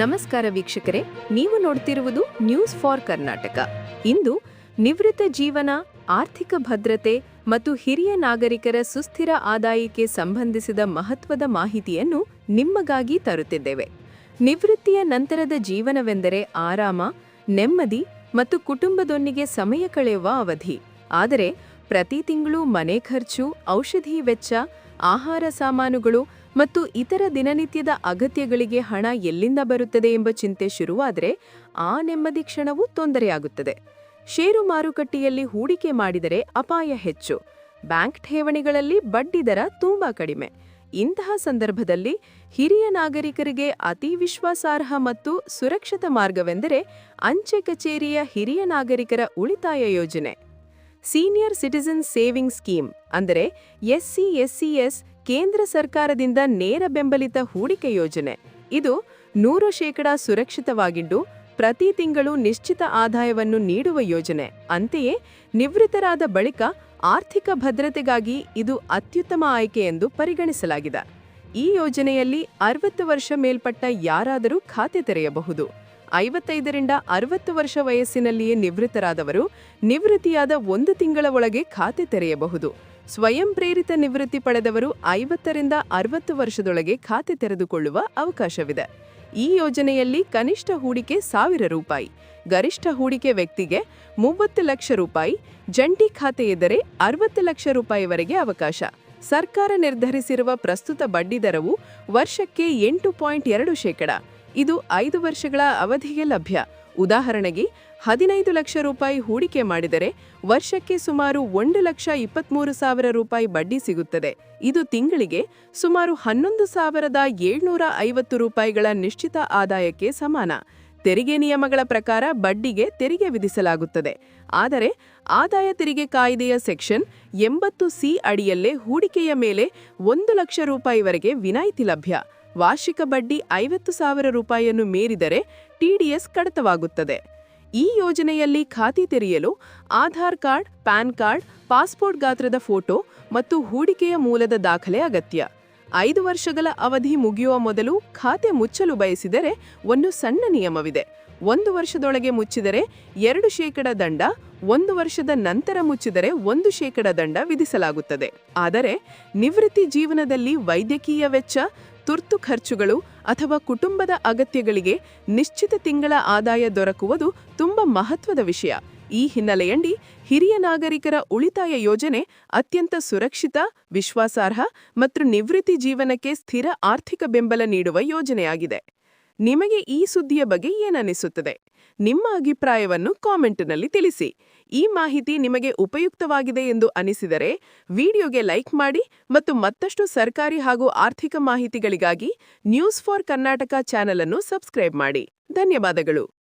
ನಮಸ್ಕಾರ ವೀಕ್ಷಕರೇ, ನೀವು ನೋಡ್ತಿರುವುದು ನ್ಯೂಸ್ ಫಾರ್ ಕರ್ನಾಟಕ ಇಂದು ನಿವೃತ್ತ ಜೀವನ, ಆರ್ಥಿಕ ಭದ್ರತೆ ಮತ್ತು ಹಿರಿಯ ನಾಗರಿಕರ ಸುಸ್ಥಿರ ಆದಾಯಕ್ಕೆ ಸಂಬಂಧಿಸಿದ ಮಹತ್ವದ ಮಾಹಿತಿಯನ್ನು ನಿಮ್ಮಗಾಗಿ ತರುತ್ತಿದ್ದೇವೆ. ನಿವೃತ್ತಿಯ ನಂತರದ ಜೀವನವೆಂದರೆ ಆರಾಮ, ನೆಮ್ಮದಿ ಮತ್ತು ಕುಟುಂಬದೊಂದಿಗೆ ಸಮಯ ಕಳೆಯುವ ಅವಧಿ. ಆದರೆ ಪ್ರತಿ ತಿಂಗಳು ಮನೆ ಖರ್ಚು, ಔಷಧಿ ವೆಚ್ಚ, ಆಹಾರ ಸಾಮಾನುಗಳು ಮತ್ತು ಇತರ ದಿನನಿತ್ಯದ ಅಗತ್ಯಗಳಿಗೆ ಹಣ ಎಲ್ಲಿಂದ ಬರುತ್ತದೆ ಎಂಬ ಚಿಂತೆ ಶುರುವಾದರೆ ಆ ನೆಮ್ಮದಿ ಕ್ಷಣವು ತೊಂದರೆಯಾಗುತ್ತದೆ. ಷೇರು ಮಾರುಕಟ್ಟೆಯಲ್ಲಿ ಹೂಡಿಕೆ ಮಾಡಿದರೆ ಅಪಾಯ ಹೆಚ್ಚು. ಬ್ಯಾಂಕ್ ಠೇವಣಿಗಳಲ್ಲಿ ಬಡ್ಡಿ ದರ ತುಂಬಾ ಕಡಿಮೆ. ಇಂತಹ ಸಂದರ್ಭದಲ್ಲಿ ಹಿರಿಯ ನಾಗರಿಕರಿಗೆ ಅತಿ ವಿಶ್ವಾಸಾರ್ಹ ಮತ್ತು ಸುರಕ್ಷಿತ ಮಾರ್ಗವೆಂದರೆ ಅಂಚೆ ಕಚೇರಿಯ ಹಿರಿಯ ನಾಗರಿಕರ ಉಳಿತಾಯ ಯೋಜನೆ. ಸೀನಿಯರ್ ಸಿಟಿಜನ್ ಸೇವಿಂಗ್ ಸ್ಕೀಮ್ ಅಂದರೆ ಎಸ್ಸಿ, ಎಸ್ಸಿಎಸ್ ಕೇಂದ್ರ ಸರ್ಕಾರದಿಂದ ನೇರ ಬೆಂಬಲಿತ ಹೂಡಿಕೆ ಯೋಜನೆ. ಇದು ನೂರು ಶೇಕಡಾ ಸುರಕ್ಷಿತವಾಗಿಂಡು ಪ್ರತಿ ತಿಂಗಳು ನಿಶ್ಚಿತ ಆದಾಯವನ್ನು ನೀಡುವ ಯೋಜನೆ. ಅಂತೆಯೇ, ನಿವೃತ್ತರಾದ ಬಳಿಕ ಆರ್ಥಿಕ ಭದ್ರತೆಗಾಗಿ ಇದು ಅತ್ಯುತ್ತಮ ಆಯ್ಕೆ ಎಂದು ಪರಿಗಣಿಸಲಾಗಿದೆ. ಈ ಯೋಜನೆಯಲ್ಲಿ ಅರವತ್ತು ವರ್ಷ ಮೇಲ್ಪಟ್ಟ ಯಾರಾದರೂ ಖಾತೆ ತೆರೆಯಬಹುದು. ಐವತ್ತೈದರಿಂದ ಅರವತ್ತು ವರ್ಷ ವಯಸ್ಸಿನಲ್ಲಿಯೇ ನಿವೃತ್ತರಾದವರು ನಿವೃತ್ತಿಯಾದ ಒಂದು ತಿಂಗಳ ಒಳಗೆ ಖಾತೆ ತೆರೆಯಬಹುದು. ಸ್ವಯಂ ಪ್ರೇರಿತ ನಿವೃತ್ತಿ ಪಡೆದವರು ಐವತ್ತರಿಂದ ಅರವತ್ತು ವರ್ಷದೊಳಗೆ ಖಾತೆ ತೆರೆದುಕೊಳ್ಳುವ ಅವಕಾಶವಿದೆ. ಈ ಯೋಜನೆಯಲ್ಲಿ ಕನಿಷ್ಠ ಹೂಡಿಕೆ ಸಾವಿರ ರೂಪಾಯಿ, ಗರಿಷ್ಠ ಹೂಡಿಕೆ ವ್ಯಕ್ತಿಗೆ ಮೂವತ್ತು ಲಕ್ಷ ರೂಪಾಯಿ, ಜಂಟಿ ಖಾತೆ ಇದ್ದರೆ ಅರವತ್ತು ಲಕ್ಷ ರೂಪಾಯಿವರೆಗೆ ಅವಕಾಶ. ಸರ್ಕಾರ ನಿರ್ಧರಿಸಿರುವ ಪ್ರಸ್ತುತ ಬಡ್ಡಿದರವು ವರ್ಷಕ್ಕೆ ಎಂಟು ಪಾಯಿಂಟ್ ಎರಡು ಶೇಕಡ ಇದು ಐದು ವರ್ಷಗಳ ಅವಧಿಗೆ ಲಭ್ಯ. ಉದಾಹರಣೆಗೆ, ಹದಿನೈದು ಲಕ್ಷ ರೂಪಾಯಿ ಹೂಡಿಕೆ ಮಾಡಿದರೆ ವರ್ಷಕ್ಕೆ ಸುಮಾರು ಒಂದು ಲಕ್ಷ ಇಪ್ಪತ್ಮೂರು ಸಾವಿರ ರೂಪಾಯಿ ಬಡ್ಡಿ ಸಿಗುತ್ತದೆ. ಇದು ತಿಂಗಳಿಗೆ ಸುಮಾರು ಹನ್ನೊಂದು ಸಾವಿರದ ಏಳ್ನೂರ ಐವತ್ತು ರೂಪಾಯಿಗಳ ನಿಶ್ಚಿತ ಆದಾಯಕ್ಕೆ ಸಮಾನ. ತೆರಿಗೆ ನಿಯಮಗಳ ಪ್ರಕಾರ ಬಡ್ಡಿಗೆ ತೆರಿಗೆ ವಿಧಿಸಲಾಗುತ್ತದೆ. ಆದರೆ, ಆದಾಯ ತೆರಿಗೆ ಕಾಯ್ದೆಯ ಸೆಕ್ಷನ್ ಎಂಬತ್ತು ಸಿ ಅಡಿಯಲ್ಲೇ ಹೂಡಿಕೆಯ ಮೇಲೆ ಒಂದು ಲಕ್ಷ ರೂಪಾಯಿವರೆಗೆ ವಿನಾಯಿತಿ ಲಭ್ಯ. ವಾರ್ಷಿಕ ಬಡ್ಡಿ ಐವತ್ತು ಸಾವಿರ ರೂಪಾಯಿಯನ್ನು ಮೀರಿದರೆ ಟಿಡಿಎಸ್ ಕಡತವಾಗುತ್ತದೆ. ಈ ಯೋಜನೆಯಲ್ಲಿ ಖಾತೆ ತೆರೆಯಲು Aadhaar card, pan card, passport ಗಾತ್ರದ ಫೋಟೋ ಮತ್ತು ಹೂಡಿಕೆಯ ಮೂಲದ ದಾಖಲೆ ಅಗತ್ಯ. ಐದು ವರ್ಷಗಳ ಅವಧಿ ಮುಗಿಯುವ ಮೊದಲು ಖಾತೆ ಮುಚ್ಚಲು ಬಯಸಿದರೆ ಒಂದು ಸಣ್ಣ ನಿಯಮವಿದೆ. ಒಂದು ವರ್ಷದೊಳಗೆ ಮುಚ್ಚಿದರೆ ಎರಡು ಶೇಕಡ ದಂಡ, ಒಂದು ವರ್ಷದ ನಂತರ ಮುಚ್ಚಿದರೆ ಒಂದು ಶೇಕಡ ದಂಡ ವಿಧಿಸಲಾಗುತ್ತದೆ. ಆದರೆ ನಿವೃತ್ತಿ ಜೀವನದಲ್ಲಿ ವೈದ್ಯಕೀಯ ವೆಚ್ಚ ತುರ್ತು ಖರ್ಚುಗಳು ಅಥವಾ ಕುಟುಂಬದ ಅಗತ್ಯಗಳಿಗೆ ನಿಶ್ಚಿತ ತಿಂಗಳ ಆದಾಯ ದೊರಕುವುದು ತುಂಬ ಮಹತ್ವದ ವಿಷಯ. ಈ ಹಿನ್ನೆಲೆಯಲ್ಲಿ ಹಿರಿಯ ನಾಗರಿಕರ ಉಳಿತಾಯ ಯೋಜನೆ ಅತ್ಯಂತ ಸುರಕ್ಷಿತ, ವಿಶ್ವಾಸಾರ್ಹ ಮತ್ತು ನಿವೃತ್ತಿ ಜೀವನಕ್ಕೆ ಸ್ಥಿರ ಆರ್ಥಿಕ ಬೆಂಬಲ ನೀಡುವ ಯೋಜನೆಯಾಗಿದೆ. ನಿಮಗೆ ಈ ಸುದ್ದಿಯ ಬಗ್ಗೆ ಏನನ್ನಿಸುತ್ತದೆ? ನಿಮ್ಮ ಅಭಿಪ್ರಾಯವನ್ನು ಕಾಮೆಂಟ್ನಲ್ಲಿ ತಿಳಿಸಿ. ಈ ಮಾಹಿತಿ ನಿಮಗೆ ಉಪಯುಕ್ತವಾಗಿದೆ ಎಂದು ಅನಿಸಿದರೆ ವಿಡಿಯೋಗೆ ಲೈಕ್ ಮಾಡಿ ಮತ್ತು ಮತ್ತಷ್ಟು ಸರ್ಕಾರಿ ಹಾಗೂ ಆರ್ಥಿಕ ಮಾಹಿತಿಗಳಿಗಾಗಿ ನ್ಯೂಸ್ ಫಾರ್ ಕರ್ನಾಟಕ ಚಾನೆಲ್ ಅನ್ನು ಸಬ್ಸ್ಕ್ರೈಬ್ ಮಾಡಿ. ಧನ್ಯವಾದಗಳು.